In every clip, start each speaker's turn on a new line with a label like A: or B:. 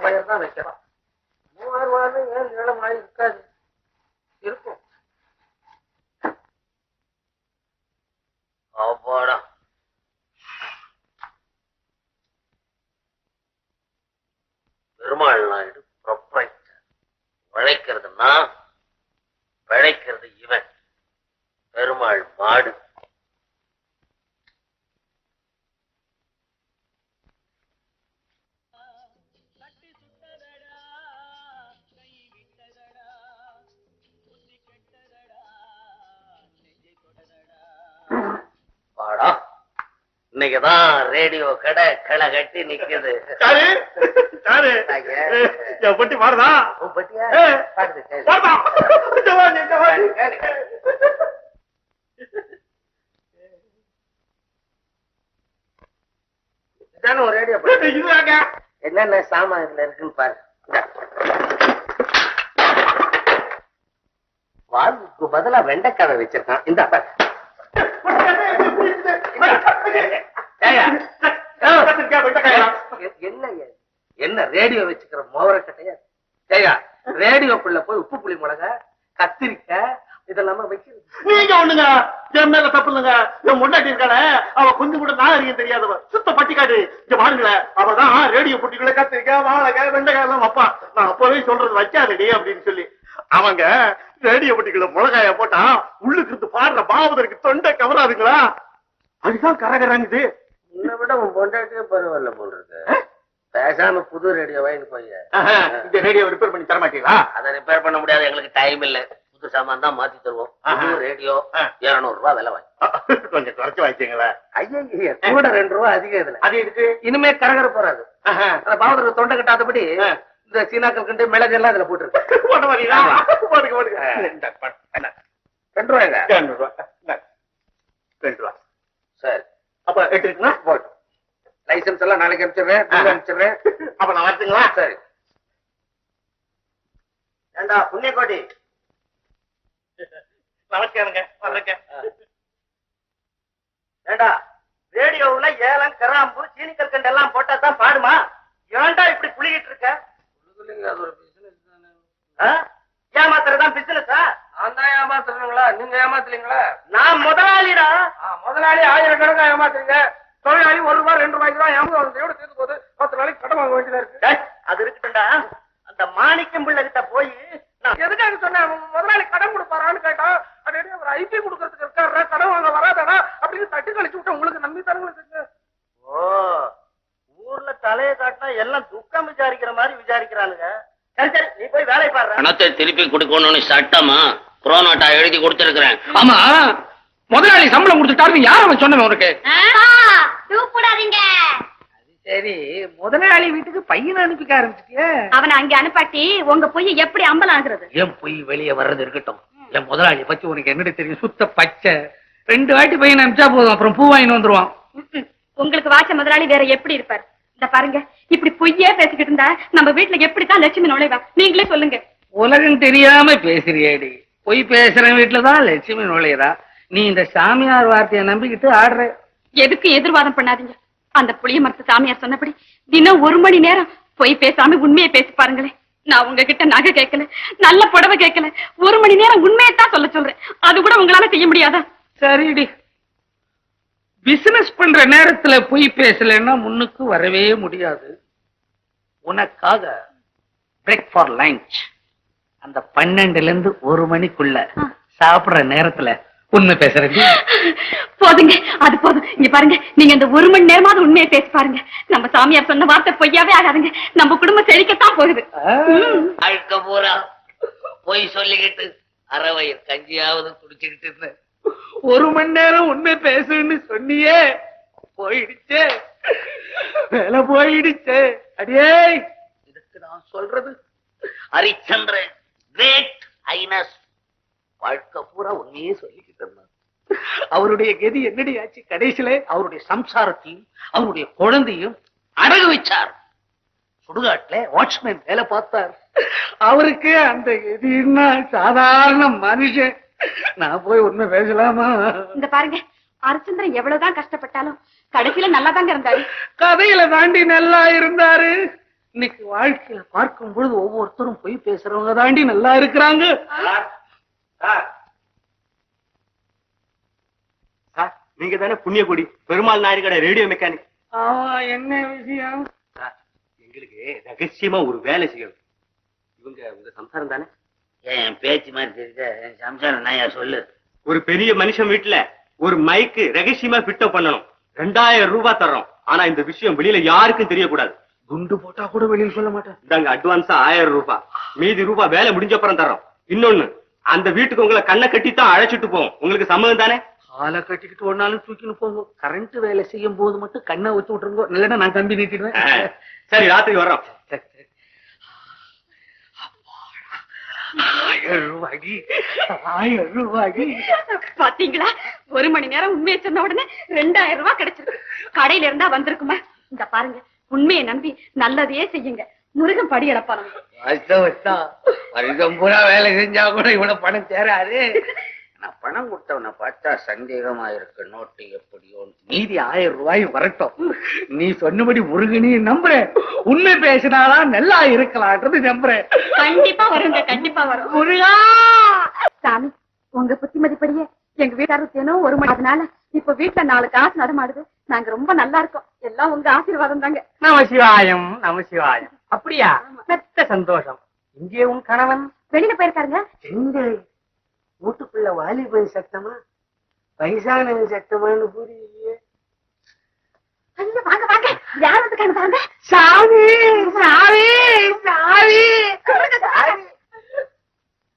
A: பயிர் தான் வைக்கலாம் மூவாயிரம் ரூபாய் ஏன் நீளமாய் இருக்காது? இன்னைக்குதான் ரேடியோ கடை களை கட்டி நிக்குது.
B: பட்டி பாடுதா
A: என்னென்ன சாமான் இதுல இருக்குன்னு பாரு. இந்தா. வால்வுக்கு பதிலா வெண்டைக்காவை வச்சிருக்கான். இந்த பாரு. என்ன ரேடியோ வச்சுக்கிற மோவரக்கட்டையா ஏயா ரேடியோக்குள்ள போய் உப்பு புளி மிளகா கத்திரிக்காய் இதெல்லாம் வைக்கிறது?
B: நீங்க ஒண்ணுங்க என் மேல தப்பு இல்லைங்க. என் முன்னாடி இருக்காள அவ கொஞ்சம் கூட நாகரிகம் தெரியாதவ. சுத்த பட்டிக்காடு. இங்க பாருங்களேன் அவதான் ரேடியோ பொட்டிக்குள்ள கத்திரிக்காய் வாழைக்காய் வெண்டைக்காய் எல்லாம் வைப்பா. நான் அப்பவே சொல்றது வைக்காதடி அப்படின்னு சொல்லி. அவங்க ரேடியோ பொட்டிக்குள்ள மிளகாய போட்டா உள்ளுக்கு இருந்து பாடுற பாவதற்கு தொண்டை கவராதுங்களா? அதுதான் கரகராங்குது.
A: உன்னை விட உன் பொண்டாட்டியே பரவாயில்ல போல் இருக்கு. பேசாம புது ரேடியோ வாங்கி போய்
B: இந்த ரேடியோ ரிப்பேர் பண்ணி தர மாட்டீங்களா
A: அதை ரிப்பேர் பண்ண முடியாது எங்களுக்கு டைம் இல்ல. புது சாமான் தான் மாத்தி தருவோம். புது. ரேடியோ. இருநூறு ரூபாய் விலை வாங்கி.
B: கொஞ்சம் குறைச்சு வாங்கிக்கங்களேன்
A: ஐயா கூட ரெண்டு ரூபாய் அதிகம் இதுல.
B: அது இருக்கு
A: இனிமே கரகர போறாது அந்த பாவத்துக்கு தொண்டை கட்டாதபடி. இந்த சீனாக்கள் கண்டு மிளகு எல்லாம் இதுல போட்டுருக்கு? ரெண்டு
B: ரூபா. இந்த. ரெண்டு ரூபா.
A: சரி.
B: அப்ப
A: போட்டு லைசன்ஸ் எல்லாம் நாளைக்கு அனுப்பிச்சிடுறேன். அனுப்பிச்சிடுறேன்.
B: அப்ப நான் வரட்டுங்களா?
A: சரி.
B: ஏண்டா புண்ணியக்கோடி நமஸ்காரங்க வர்றேங்க ஏண்டா ரேடியோவுல ஏலம் கராம்பு சீனி கல்கண்டு எல்லாம் போட்டா தான் பாடுமா? ஏன்டா இப்படி புளிகிட்டு இருக்க?
A: அது ஒரு business தானே.
B: ஏமாத்துறதுதான் பிசினஸா
A: நான் தான் ஏமாத்துறீங்களா நீங்க ஏமாத்துறீங்களா
B: நான் முதலாளிடா.
A: முதலாளி ஆயிரக்கணக்கா ஏமாத்துறீங்க. தொழிலாளி ஒரு ரூபாய் ரெண்டு ரூபாய்க்கு தான் ஏமாந்து எவ்வளவு தீர்ந்து போகுது. பத்து நாளைக்கு கடன் வாங்க வேண்டியதா இருக்கு.
B: அது இருக்கட்டும்டா. அந்த மாணிக்கம் பிள்ளை கிட்ட போய் நான்
A: எதுக்காக சொன்னேன்? முதலாளி கடன் கொடுப்பாரான்னு கேட்டா அடே அவர் ஐபி கொடுக்கறதுக்கு இருக்காரு கடன் வாங்க வராதடா அப்படின்னு தட்டி கழிச்சு விட்டு உங்களுக்கு நம்பி தரங்களுக்கு
B: ஓ ஊர்ல தலையை காட்டினா எல்லாம் துக்கம் விசாரிக்கிற மாதிரி விசாரிக்கிறானுங்க சரி சரி நீ போய் வேலையை பாரு
C: பணத்தை திருப்பி கொடுக்கணும்னு சட்டமா புரோனாட்டா எழுதி கொடுத்திருக்கிறேன்.
D: ஆமா. முதலாளி சம்பளம் கொடுத்துட்டாருன்னு யார் அவன் சொன்னவன் உனக்கு?
E: தூப்பிடாதீங்க
D: சரி. முதலாளி வீட்டுக்கு பையனை அனுப்பிக்க ஆரம்பிச்சிட்டியே.
E: அவனை அங்க அனுப்பாட்டி உங்க பொய் எப்படி அம்பலம் ஆகுறது?
D: என் பொய் வெளியே வர்றது இருக்கட்டும். என் முதலாளி பத்தி உனக்கு என்னடி தெரியும்? சுத்த பச்சை. ரெண்டு வாட்டி பையனை அனுப்பிச்சா போதும். அப்புறம் பூ வாங்கிட்டு வந்துருவான்.
E: ம்ம். உங்களுக்கு வாச்ச முதலாளி வேற எப்படி இருப்பார்? இந்த பாருங்க இப்படி பொய்யே பேசிக்கிட்டு இருந்தா நம்ம வீட்டுல எப்படித்தான் லட்சுமி நுழைவா? நீங்களே சொல்லுங்க.
D: உலகம் தெரியாம பேசுறியேடி. பொய் பேசுற வீட்டுலதான் லட்சுமி நுழையிறா. நீ இந்த சாமியார் வார்த்தையை நம்பிக்கிட்டு ஆடுற.
E: எதுக்கு எதிர்வாதம் பண்ணாதீங்க? அந்த புளிய மரத்து சாமியார் சொன்னபடி தினம் ஒரு மணி நேரம் பொய் பேசாம உண்மையை பேசி பாருங்களேன். நான் உங்ககிட்ட நகை கேட்கல நல்ல புடவை கேட்கல. ஒரு மணி நேரம் உண்மையை தான் சொல்ல சொல்றேன். அது கூட உங்களால செய்ய முடியாதா?
D: சரிடி. பிசினஸ் பண்ற நேரத்துல பொய் பேசலைன்னா முன்னுக்கு வரவே முடியாது. உனக்காக பிரேக் ஃபார் லஞ்ச் அந்த பன்னெண்டுல இருந்து ஒரு மணிக்குள்ள சாப்பிடுற நேரத்துல உண்மை பேசுறது
E: போதுங்க அது போதும். இங்க பாருங்க நீங்க இந்த ஒரு மணி நேரமாவது உண்மையை பேசி பாருங்க. நம்ம சாமியார் சொன்ன வார்த்தை பொய்யாவே ஆகாதுங்க. நம்ம குடும்பம் செழிக்கத்தான் போகுது.
C: அழுக்க பூரா பொய் சொல்லிக்கிட்டு அறவயிர் கஞ்சியாவது குடிச்சுக்கிட்டு இருந்தேன்.
D: ஒரு மணி நேரம் உண்மை பேசுன்னு சொன்னியே போயிடுச்சே. வேலை போயிடுச்சே. அடியே.
C: இதுக்கு நான் சொல்றது ஹரிச்சந்திரன். கிரேட் ஐனஸ் வாழ்க்கை பூரா உண்மையே சொல்லிக்கிட்டு இருந்தான்
D: அவருடைய கதி என்னடி ஆச்சு? கடைசியில அவருடைய சம்சாரத்தையும் அவருடைய குழந்தையும் அடகு வச்சார். சுடுகாட்டுல வாட்ச்மேன் வேலை பார்த்தார். அவருக்கு அந்த கதின்னா சாதாரண மனுஷன். நான் போய் உண்மை பேசலாமா?
E: இந்த பாருங்க அரிச்சந்திரன் எவ்வளவுதான் கஷ்டப்பட்டாலும் கடைசியில நல்லா தாங்க இருந்தாரு.
D: கதையில தாண்டி நல்லா இருந்தாரு. இன்னைக்கு வாழ்க்கையில பார்க்கும் பொழுது ஒவ்வொருத்தரும் பொய் பேசுறவங்க தாண்டி நல்லா இருக்கிறாங்க.
F: நீங்க தானே புண்ணியகுடி பெருமாள் நாயுடு கடை ரேடியோ மெக்கானிக்
D: ஆமா என்ன விஷயம்?
F: எங்களுக்கு ரகசியமா ஒரு வேலை செய்யணும். இவங்க உங்க சம்சாரம் தானே?
C: என் பேச்சு மாதிரி தெரியுத? என் சம்சாரம் நாயா சொல்லு.
F: ஒரு பெரிய மனுஷன் வீட்டுல ஒரு மைக்கு ரகசியமா ஃபிட்டப் பண்ணணும். ரெண்டாயிரம் ரூபாய் தர்றோம். ஆனா இந்த விஷயம் வெளியில யாருக்கும் தெரியக்கூடாது.
D: குண்டு போட்டா கூட வெளியில் சொல்ல மாட்டேன்.
F: இந்தாங்க அட்வான்ஸா ஆயிரம் ரூபாய் மீதி ரூபாய் வேலை முடிஞ்ச அப்புறம் தர்றோம் இன்னொன்னு அந்த வீட்டுக்கு உங்களை கண்ணை கட்டி தான் அழைச்சிட்டு போவோம். உங்களுக்கு சம்மதம் தானே?
D: காலை கட்டிக்கிட்டு ஒன்னாலும் தூக்கின்னு போங்க கரண்ட் வேலை செய்யும் போது மட்டும் கண்ணை வச்சு விட்டுருங்க. இல்லைன்னா நான் கம்பி நீட்டிடுவேன்.
F: சரி ராத்திரி
D: ரூபாய்க்கு.
E: பாத்தீங்களா? ஒரு மணி நேரம் உண்மையை சொன்ன உடனே ரெண்டாயிரம் ரூபாய் கிடைச்சிருக்கு. கடையில இருந்தா வந்திருக்குமா? இந்த பாருங்க. உண்மையை நம்பி நல்லதையே செய்யுங்க. முருகன் படி இழப்பாருங்க
C: வருஷம் வருஷம். வருஷம் பூரா வேலை செஞ்சா கூட இவ்வளவு பணம் தேராது நான் பணம் கொடுத்தவனை பார்த்தா சந்தேகமா இருக்கு. நோட்டு எப்படியோ
D: மீதி ஆயிரம் ரூபாய் வரட்டும். நீ சொன்னபடி முருகனி நம்புறேன். உண்மை பேசினாதான் நல்லா இருக்கலான்றது நம்புறேன்.
E: கண்டிப்பா வருங்க கண்டிப்பா வரும்.
D: முருகா!
E: சாமி உங்க புத்திமதிப்படியே எங்க வீட்டாரு தினம் ஒரு மணி அதனால இப்ப வீட்டுல நாலு காசு நடமாடுது. நாங்க ரொம்ப நல்லா இருக்கோம். எல்லாம் உங்க ஆசீர்வாதம் தாங்க.
D: நமசிவாயம் நமசிவாயம் அப்படியா? பெத்த சந்தோஷம். இங்கே உன் கணவன்?
E: வெளியில போயிருக்காருங்க.
D: எங்க? வீட்டுக்குள்ள வாலிபன் சத்தமா? வயசானவன் சத்தமான்னு புரியலையே.
E: ஐயோ, வாங்க வாங்க. யார் வந்து வாங்க.
D: சாமி! சாமி. சாமி!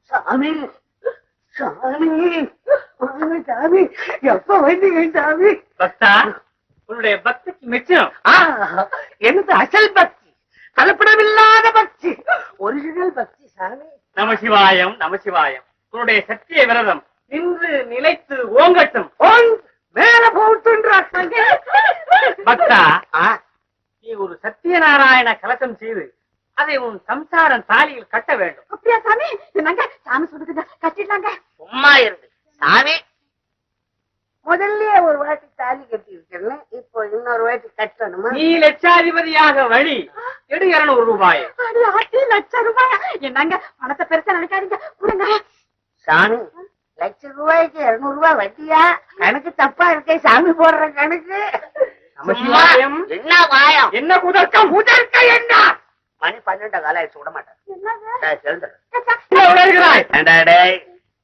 D: சாமி! சாமி சாமி வாங்க சாமி எப்ப வந்தீங்க சாமி?
F: பக்தா உன்னுடைய பக்திக்கு மிச்சம்.
D: எனது அசல் பக்தி கலப்படமில்லாத பக்தி ஒரிஜினல் பக்தி சாமி.
F: நமசிவாயம் நமசிவாயம் உன்னுடைய சத்திய விரதம் நின்று நிலைத்து ஓங்கட்டும்.
D: ஓங், மேல போட்டுன்றாங்க
F: பக்தா நீ ஒரு சத்தியநாராயண கலசம் செய்து அதை உன் சம்சாரம் தாலியில் கட்ட வேண்டும்.
E: அப்படியா சாமி? என்னங்க? சாமி சொல்லுதுங்க கட்டிடலாங்க.
C: சும்மா இருக்கு சாமி.
A: முதல்ல ஒரு வாட்டி தாலி கட்டி இருக்கல இப்போ இன்னொரு வாட்டி கட்டணுமா?
F: நீ லட்சாதிபதியாக வழி. எடு இருநூறு ரூபாய்.
E: லட்சம் ரூபாய். என்னங்க? பணத்தை பெருசா நினைக்காதீங்க. கொடுங்க.
A: சாமி. லட்சம் ரூபாய்க்கு இருநூறு ரூபாய் வட்டியா? கணக்கு தப்பா இருக்கே. சாமி போடுற கணக்கு.
C: என்ன வாயம்?
F: என்ன குதர்க்கம்?
A: முதற்க என்ன? மணி பன்னெண்டு காலம் ஆயிடுச்சு விட மாட்டேன்.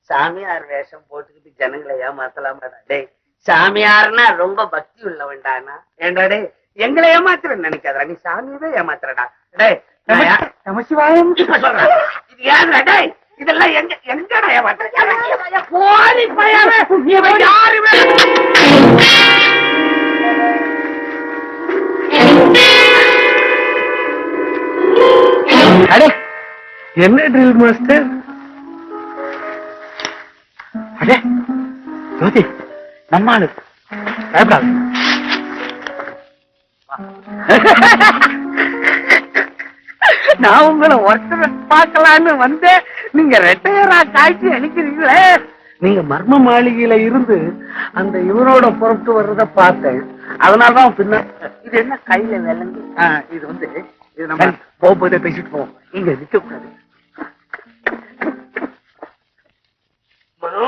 A: சாமியார் வேஷம் போட்டுக்கிட்டு ஜனங்களை ஏமாத்தலாமாடா டேய். சாமியார்னா ரொம்ப பக்தி உள்ளவன்டானா? ஏண்டா டேய் எங்களை ஏமாத்துறேன்னு நினைக்காதடா. நீ சாமியவே ஏமாத்துறடா. யா-
D: நமசிவாயம்.
A: இது யாருடா டேய்? இதெல்லாம் எங்க எங்கடா ஏமாத்துற? போலி பையன். இவன் யாருமே
D: அடே என்ன ட்ரில் மாஸ்டர் அடே ஜோதி நம்ம ஆளு. பயப்படாது. நான் உங்களை ஒருத்தர் பார்க்கலான்னு வந்தேன். நீங்க ரெட்டையரா காய்ச்சி அனுக்கிறீங்களே நீங்க மர்ம மாளிகையில இருந்து அந்த இவரோட புறப்பட்டு வர்றத பார்த்தேன். அதனாலதான் பின்ன
A: இது என்ன கையில விளங்கு?
D: இது வந்து இது நம்ம போகும்போதே பேசிட்டு போவோம். இங்க நிக்க கூடாது
F: மனு.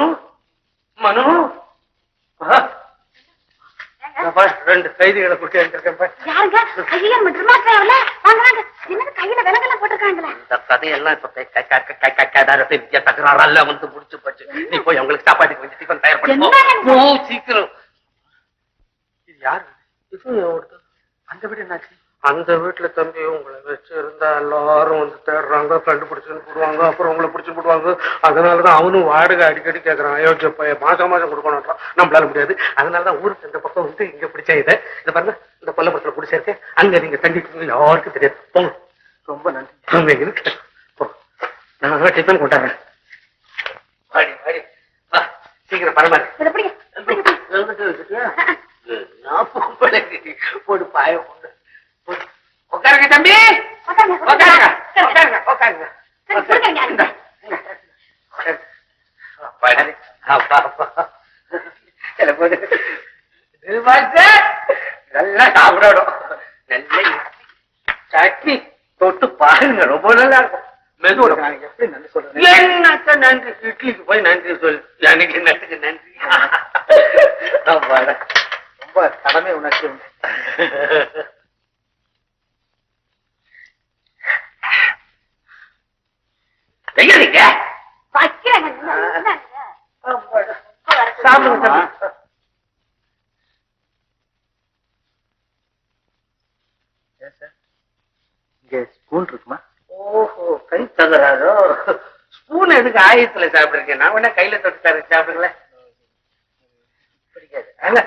F: மனு ரெண்டு கைதிகளை கூட்டி
G: தகராறெல்லாம் வந்து முடிச்சு போச்சு. நீ போய் அவங்களுக்கு சாப்பாட்டுக்கு கொஞ்சம் டிஃபன் தயார் பண்ணி சீக்கிரம். இது யாரு? இது ஒருத்தர். அந்த வீடு என்னாச்சு? அந்த வீட்டுல தம்பி உங்களை வச்சு இருந்தா எல்லாரும் வந்து தேடுறாங்க கண்டுபிடிச்சுன்னு போடுவாங்க அப்புறம் உங்களை பிடிச்சு போடுவாங்க. அதனாலதான் அவனும் வாடகை அடிக்கடி கேக்குறான். அயோக்கிய பையன் மாசம் மாசம் கொடுக்கணும் நம்மளால முடியாது. அதனாலதான் ஊருக்கு இந்த பக்கம் வந்து இங்க பிடிச்ச இதை. இந்த பாருங்க இந்த கொல்லப்படத்துல பிடிச்சிருக்கேன் அங்க நீங்க தண்டிட்டு யாருக்கும் தெரியாது. போங்க. ரொம்ப நன்றி. நான் டிஃபன் கொண்டாடுறேன். சீக்கிரம் பரமாறு.
E: இதை பிடிங்க.
G: போடு பாய போடு போடு. உட்காருங்க தம்பி.
E: உட்காருங்க,
G: உட்காருங்க.
E: உட்காருங்க.
G: நல்லா சாப்பிடணும். நல்ல சட்னி தொட்டு பாருங்க ரொம்ப நல்லா இருக்கும். மெதுவோட
F: எப்படி நன்றி சொல்றேன்?
G: என்னத்த நன்றி? இட்லிக்கு போய் நன்றி சொல்லு. எனக்கு என்னத்துக்கு நன்றி.
F: ரொம்ப கடமை உணர்ச்சி உண்டு
G: நீங்க? சாப்பிடுங்க.
F: இங்க ஸ்பூன் இருக்குமா?
G: ஓஹோ கை தகராறோ? ஸ்பூன் எதுக்கு ஆயத்துல சாப்பிடுறீங்க நான் வேணா கையில தொட்டு தரேன். சாப்பிடுங்களேன். பிடிக்காது. இல்ல.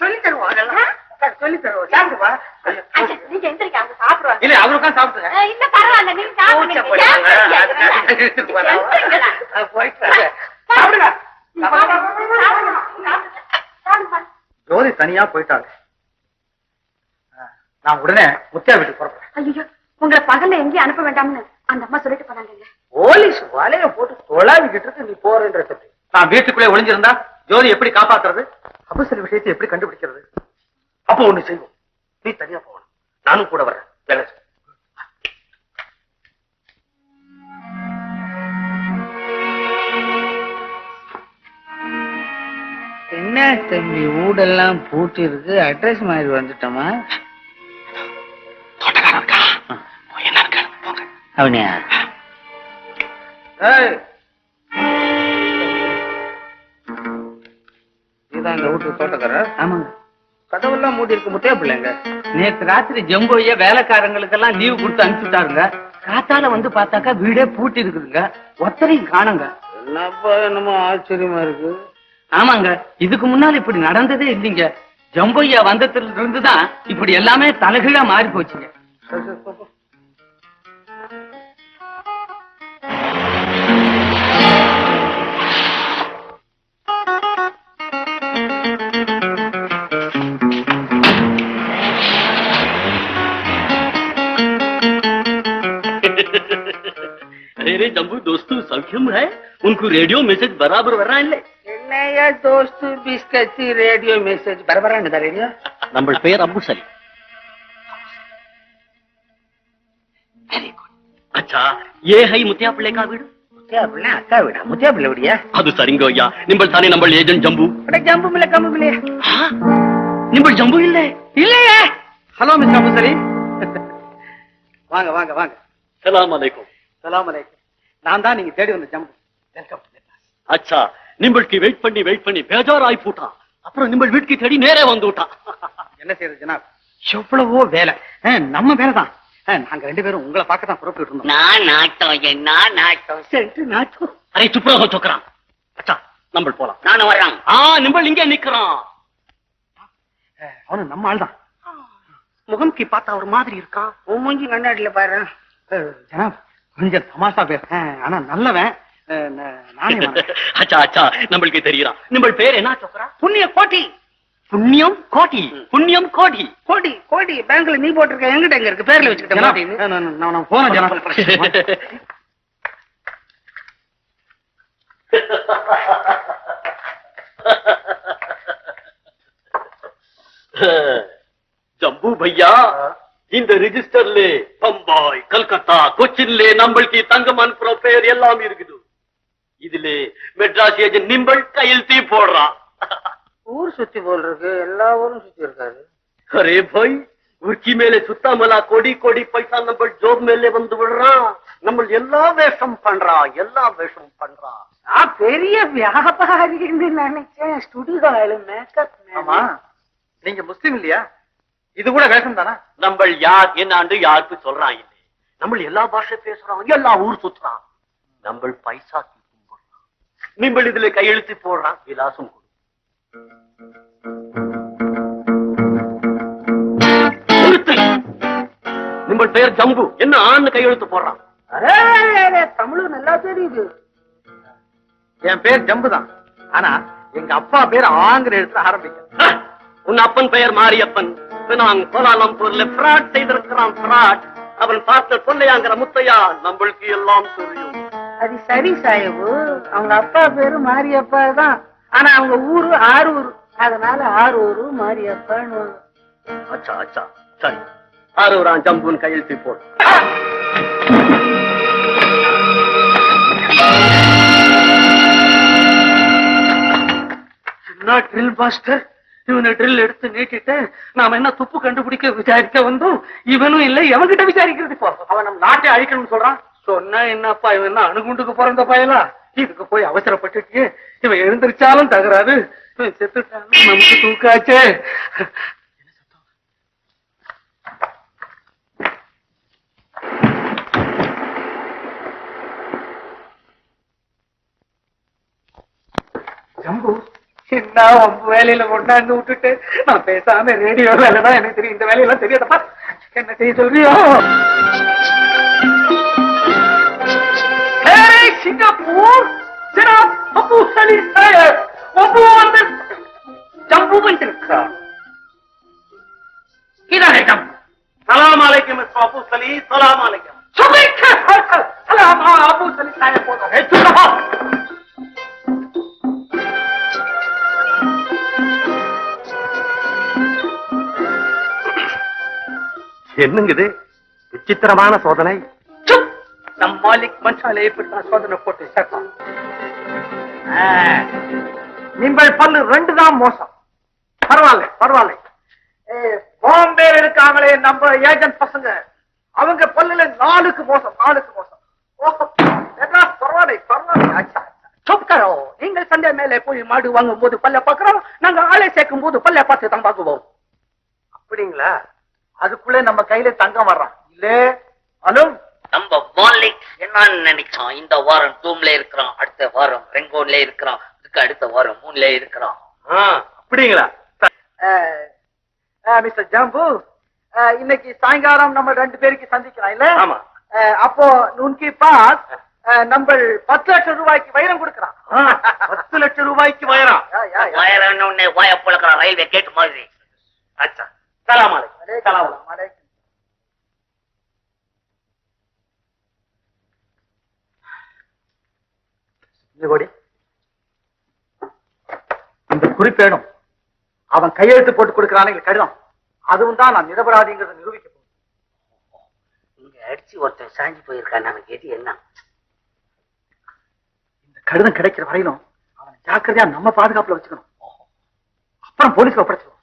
G: சொல்லித் தருவோம் அதெல்லாம். சொல்லித் தருவோம். சாப்பிடுப்பா.
E: நீங்க எந்திரிக்க அவங்க சாப்பிடுவாங்க.
G: இல்ல சாப்பிடுங்க
E: இல்ல பரவாயில்ல. நீங்க.
F: ஜோதி தனியா போயிட்டாங்க நான் உடனே முத்தியா வீட்டுக்கு
E: ஐயோ. உங்களை பகல்ல எங்கேயும் அனுப்ப வேண்டாம்னு அந்த அம்மா சொல்லிட்டு போனாங்க.
G: போலீஸ் வலைய போட்டு தொலாவிக்கிட்டு இருக்கு நீ போறேன்றது
F: நான் வீட்டுக்குள்ளே ஒளிஞ்சிருந்தா ஜோதி எப்படி காப்பாத்துறது? அபசர விஷயத்தை எப்படி கண்டுபிடிக்கிறது?
G: அப்போ ஒண்ணு செய்வோம். நீ தனியா போகணும். நானும் கூட வேலை செய்.
C: என்ன தம்பி வீடெல்லாம் பூட்டி இருக்கு அட்ரஸ் மாதிரி வந்துட்டோமா? அவனியா?
G: ஏய்,
C: இதுதான் இந்த வீட்டுக்கு தோட்டக்காரர்? ஆமாங்க.
G: கதவெல்லாம் மூடி இருக்கு முத்தையா பிள்ளைங்க?
D: நேத்து ராத்திரி ஜம்போய வேலைக்காரங்களுக்கெல்லாம் லீவு கொடுத்து அனுப்பிச்சுட்டாருங்க. காத்தால வந்து பார்த்தாக்கா வீடே பூட்டி இருக்குதுங்க ஒத்தரையும் காணுங்க.
C: என்னப்பா என்னமோ ஆச்சரியமா இருக்கு.
D: ஆமாங்க. இதுக்கு முன்னால இப்படி நடந்ததே இல்லைங்க. ஜம்போய்யா வந்ததுல இருந்துதான் இப்படி எல்லாமே தலைகீழா மாறி போச்சுங்க
H: मेरे जम्बू दोस्तों सौख्यम है। उनको रेडियो मेसेज बराबर வர்றா இல்ல
C: என்னைய தோஸ்து பிஸ்கட் ரேடியோ மெசேஜ் பரபரா ரேடியோ
H: நம்ம பெயர் அம்பு சலி வெரி குட் அச்சா ஏ ஹை முத்தியா பிள்ளை கா வீடு
C: முத்தியா பிள்ளை அக்கா வீடா முத்தியா பிள்ளை வீடியா
H: அது சரிங்க ஐயா நிம்பள் தானே நம்ம ஏஜென்ட் ஜம்பு அட
C: ஜம்பு இல்ல கம்பு இல்ல
H: நிம்பள் ஜம்பு இல்ல
C: இல்லையே
F: ஹலோ மிஸ்டர் அம்பு சலி வாங்க வாங்க வாங்க
H: சலாம் அலைக்கும்
F: சலாம் அலைக்கும் நான் தான் நீங்க தேடி வந்த ஜம்பு. வெல்கம்
H: அச்சா வெயிட் பண்ணி வெயிட் பண்ணி பேஜார் ஆகி போட்டான் அப்புறம் நிம்பள் வீட்டுக்கு தேடி நேரே வந்து விட்டான்
F: என்ன செய்யறது ஜனாப்? எவ்வளவோ வேலை. நம்ம வேலை தான். நாங்க ரெண்டு பேரும் உங்களை பார்க்க தான் புறப்பட்டு இருந்தோம்.
C: நான் நாட்டம் என்ன நாட்டம். சென்று நாட்டம்.
H: அரை துப்புரகம் தூக்குறான். அச்சா நம்ம போலாம்.
C: நானும் வர்றான்.
H: ஆ நிம்பள் இங்கே நிக்கிறான்.
F: அவனு நம்ம ஆள்தான் முகம்கி பார்த்தா ஒரு மாதிரி இருக்கான்.
C: உன் மூஞ்சி கண்ணாடியில் பாரு.
F: ஜனாப் கொஞ்சம் தமாஷா பேர் ஆனா நல்லவன்.
H: அச்சா அச்சா நம்மளுக்கு தெரியுறான். நிம்பள் பேர் என்ன சொக்கரா?
C: புண்ணிய கோட்டி.
H: புண்ணியம் கோட்டி. புண்ணியம் கோட்டி.
C: கோடி கோடி பேங்க்ல நீ போட்டிருக்க எங்கிட்ட எங்க இருக்கு? பேர்ல வச்சுக்கிட்ட
F: ஜனாப்,
C: கோட்டின்னு
F: ஆ, நான் நான் நான் போனேன் ஜனாப்
H: ஜம்பு பையா? இந்த ரிஜிஸ்டர்ல பம்பாய் கல்கத்தா கொச்சின்ல நம்மளுக்கு தங்கம் அனுப்புற பேர் எல்லாம் இருக்குது. இதுல மெட்ராஸ் ஏஜென்ட் நிம்பள் கையெழுத்தி போடுறான்
C: ஊர் சுத்தி போல் இருக்கு எல்லா ஊரும் சுத்தி இருக்காது.
H: அரே பாய் உர்க்கி மேலே சுத்தாமலா கொடி கொடி பைசா நம்ம ஜோப் மேலே வந்து விடுறான் நம்ம எல்லா வேஷம் பண்றான் எல்லா வேஷம் பண்றான்
C: நான் பெரிய வியாபாரின்னு நினைச்சேன். ஸ்டுடியோ மேக்கப்
F: ஆமா. நீங்க முஸ்லீம் இல்லையா? இது கூட வேஷம் தானா?
H: நம்ம யார் என்னாண்டு யாருக்கு சொல்றான் இல்லை. நம்ம எல்லா பாஷை பேசுறோம் எல்லா ஊர் சுத்துறான். நம்ம பைசா கும்பிடுறான். இதுல கையெழுத்து போடுறான் விலாசம் கொடு. நிம்பள் பெயர் ஜம்பு. என்ன ஆண் கையெழுத்து போடுறான்.
C: தமிழ் நல்லா தெரியுது.
F: என் பேர் ஜம்பு தான் ஆனா எங்க அப்பா பேர் ஆங்கிற எழுத்துல ஆரம்பிக்க.
H: உன் அப்பன் பெயர் மாரியப்பன். பினாங் கோலாலம்பூர்ல பிராட் செய்திருக்கிறான் பிராட். அவன் பார்த்த சொல்லையாங்கிற முத்தையா நம்மளுக்கு எல்லாம் தெரியும்.
A: அது சரி சாயபு அவங்க அப்பா பேரு மாரியப்பா தான். ஆனா அவங்க ஊரு ஆரூர். அதனால ஆரூர் மாரியப்பான்னு
H: அச்சா அச்சா. சரி. ஆறுவரான் ஜம்புன் கையெழுத்து போடு.
D: என்ன ட்ரில் மாஸ்டர் இவனை ட்ரில் எடுத்து நீட்டிட்டு நாம என்ன துப்பு கண்டுபிடிக்க விசாரிக்க வந்தோம்? இவனும் இல்ல எவன்கிட்ட விசாரிக்கிறது? இப்போ
F: அவன் நம்ம நாட்டை அழிக்கணும்னு சொல்றான்.
D: சொன்னா என்னப்பா இவன் என்ன அணுகுண்டுக்கு பிறந்த பயலா? இதுக்கு போய் அவசரப்பட்டுட்டு இவன் எழுந்திருச்சாலும் தகராது இவன் நமக்கு தூக்காச்சே ஜம்பு என்ன உங்க வேலையில கொண்டாந்து விட்டுட்டு நான் பேசாம ரேடியோ வேலை தான் எனக்கு தெரியும் இந்த வேலையெல்லாம் தெரியாதப்பா என்ன செய்ய சொல்றியோ Hey, சிங்கப்பூர் சிரா அபு சலி சாயர் அபு வந்து ஜம்பு வந்திருக்கிறார் இதானே ஜம்பு
F: சலாம் அலைக்கும் மிஸ்டர் அபு சலி சலாம் அலைக்கும்
D: சுபிக்க சலாம் அபு சலி சாயர் போதும்
F: என்னங்க இது விசித்திரமான சோதனை.
D: நம் மாலிக் மன்சாலே இப்படித்தான் சோதனை போட்டு சேர்த்தான்.
F: நீங்கள் பல்லு ரெண்டு தான் மோசம். பரவாயில்ல பரவாயில்ல. பாம்பே இருக்காங்களே நம்ம ஏஜென்ட் பசங்க. அவங்க பல்லுல நாலுக்கு மோசம் நாலுக்கு மோசம். பரவாயில்லை பரவாயில்லை. ஆச்சா.
D: சொப்கரோ நீங்கள் சண்டே மேலே போய் மாடு வாங்கும் போது பல்ல பாக்குறோம் நாங்க ஆளை சேர்க்கும் போது பல்ல பார்த்து தான் பார்க்குவோம்
F: அப்படிங்களா? அதுக்குள்ளே நம்ம கையில தங்கம் வர்றான். இல்ல அலும்
C: நம்ம மாலிக் என்னன்னு நினைச்சான்? இந்த வாரம் டூம்ல இருக்கிறான் அடுத்த வாரம் ரெங்கோன்ல இருக்கிறான் அதுக்கு அடுத்த வாரம் மூணுல இருக்கிறான்.
F: அப்படிங்களா? மிஸ்டர் ஜாம்பு இன்னைக்கு சாயங்காலம் நம்ம ரெண்டு பேருக்கு சந்திக்கலாம் இல்ல?
H: ஆமா.
F: அப்போ உன்கி பாஸ் நம்ம பத்து லட்சம் ரூபாய்க்கு வைரம் கொடுக்கறான்.
H: பத்து லட்சம் ரூபாய்க்கு.
C: வயறான உடனே வாய பழக்கிறான் ரயில்வே கேட்டு மாதிரி.
H: அச்சா
F: சலாம் அலைக்கும். கோடி. இந்த குறிப்பேடும் அவன் கையெழுத்து போட்டு கொடுக்கறானே கடிதம் அதுவும் தான் நான் நிரபராதிங்கிறத நிரூபிக்க போறேன்.
C: இங்க அடிச்சு ஒருத்தன் சாஞ்சி போயிருக்கான் நமக்கு எது என்ன?
F: இந்த கடிதம் கிடைக்கிற வரையிலும் அவனை ஜாக்கிரதையா நம்ம பாதுகாப்புல வச்சுக்கணும். அப்புறம் போலீஸ்ல ஒப்படைச்சிருவோம்.